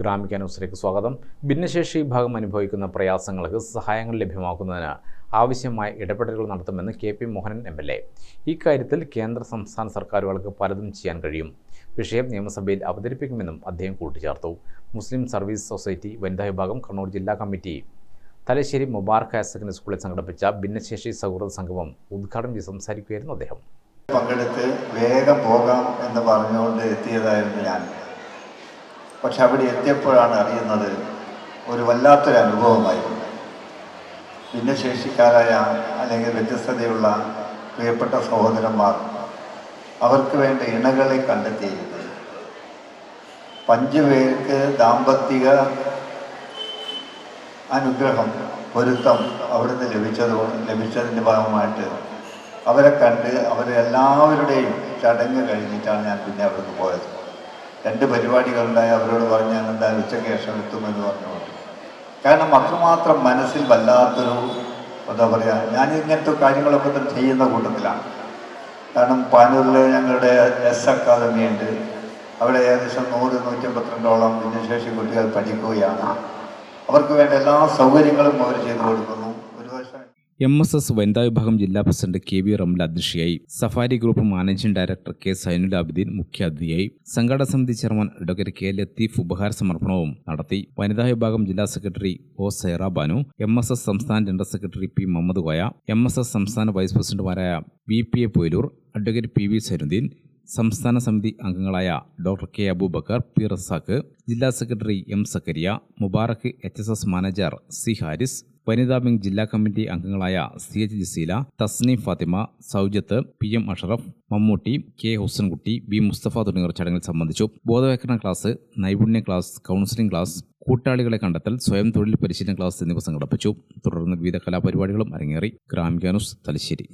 ഗ്രാമിക ന്യൂസിലേക്ക് സ്വാഗതം. ഭിന്നശേഷി വിഭാഗം അനുഭവിക്കുന്ന പ്രയാസങ്ങൾക്ക് സഹായങ്ങൾ ലഭ്യമാക്കുന്നതിന് ആവശ്യമായ ഇടപെടലുകൾ നടത്തുമെന്ന് K P Mohanan M L A. ഇക്കാര്യത്തിൽ കേന്ദ്ര സംസ്ഥാന സർക്കാരുകൾക്ക് പലതും ചെയ്യാൻ കഴിയും. വിഷയം നിയമസഭയിൽ അവതരിപ്പിക്കുമെന്നും അദ്ദേഹം കൂട്ടിച്ചേർത്തു. മുസ്ലിം സർവീസ് സൊസൈറ്റി വനിതാ വിഭാഗം കണ്ണൂർ ജില്ലാ committee. Thalassery Mubarak higher secondary സ്കൂളിൽ സംഘടിപ്പിച്ച ഭിന്നശേഷി സൗഹൃദ സംഗമം ഉദ്ഘാടനം ചെയ്ത് സംസാരിക്കുകയായിരുന്നു അദ്ദേഹം. പങ്കെടുത്ത് വേഗം പോകാം എന്ന് പറഞ്ഞുകൊണ്ട് എത്തിയതായിരുന്നു ഞാൻ. പക്ഷെ അവിടെ എത്തിയപ്പോഴാണ് അറിയുന്നത് ഒരു വല്ലാത്തൊരു അനുഭവമായിരുന്നു. ഭിന്നശേഷിക്കാരായ അല്ലെങ്കിൽ വ്യത്യസ്തതയുള്ള പ്രിയപ്പെട്ട സഹോദരന്മാർ അവർക്ക് വേണ്ട ഇണകളെ കണ്ടെത്തിയിരുന്നത് അഞ്ചു പേർക്ക് ദാമ്പത്തിക അനുഗ്രഹം പൊരുത്തം അവിടുന്ന് ലഭിച്ചത് ലഭിച്ചതിന്റെ ഭാഗമായിട്ട് അവരെ കണ്ട് അവരെ എല്ലാവരുടെയും ചടങ്ങ് കഴിഞ്ഞിട്ടാണ് ഞാൻ പിന്നെ അവിടുന്ന് പോയത്. രണ്ട് പരിപാടികളുണ്ടായി അവരോട് പറഞ്ഞ് ഞാൻ എന്തായാലും ഉച്ചയ്ക്ക് ശേഷം എത്തുമെന്ന് പറഞ്ഞുകൊണ്ട്. കാരണം അത്രമാത്രം മനസ്സിൽ വല്ലാത്തൊരു എന്താ പറയുക ഞാൻ ഇങ്ങനത്തെ കാര്യങ്ങളൊക്കെ തന്നെ ചെയ്യുന്ന കൂട്ടത്തിലാണ്. കാരണം പാനൂരിൽ ഞങ്ങളുടെ എസ് അക്കാദമി ഉണ്ട് അവിടെ ഏകദേശം നൂറ് നൂറ്റമ്പത്തിരണ്ടോളം ഭിന്നശേഷി കുട്ടികൾ പഠിക്കുകയാണ്. അവർക്ക് വേണ്ട എല്ലാ സൗകര്യങ്ങളും അവർ ചെയ്തു കൊടുക്കുന്നു. എം എസ് എസ് വനിതാ വിഭാഗം ജില്ലാ പ്രസിഡന്റ് കെ വി റംല അധ്യക്ഷയായി. Safari group managing director K Zainul Abideen മുഖ്യാതിഥിയായി. സംഘാടക സമിതി ചെയർമാൻ അഡ്വക്കേറ്റ് കെ ലത്തീഫ് ഉപഹാര സമർപ്പണവും നടത്തി. വനിതാ വിഭാഗം ജില്ലാ secretary O Saira Banu M S S സംസ്ഥാന general secretary P Muhammad Koya M S S സംസ്ഥാന വൈസ് പ്രസിഡന്റുമാരായ V P A Poyilur advocate P V Zainuddin സംസ്ഥാന സമിതി അംഗങ്ങളായ doctor K Aboobacker P Razak ജില്ലാ secretary M Zakariya Mubarak H S S manager C Haris വനിതാ wing ജില്ലാ committee അംഗങ്ങളായ C H Jaseela Tasni Fathima Soujath P M Ashraf Mammootty K Husankutty B Musthafa തുടങ്ങിയവർ ചടങ്ങിൽ സംബന്ധിച്ചു. ബോധവൽക്കരണ class നൈപുണ്യ class counselling class കൂട്ടാളികളെ കണ്ടെത്തൽ സ്വയം തൊഴിൽ പരിശീലന ക്ലാസ് എന്നിവ സംഘടിപ്പിച്ചു. തുടർന്ന് വിവിധ കലാപരിപാടികളും അരങ്ങേറി. ഗ്രാമിക ന്യൂസ് തലശ്ശേരി.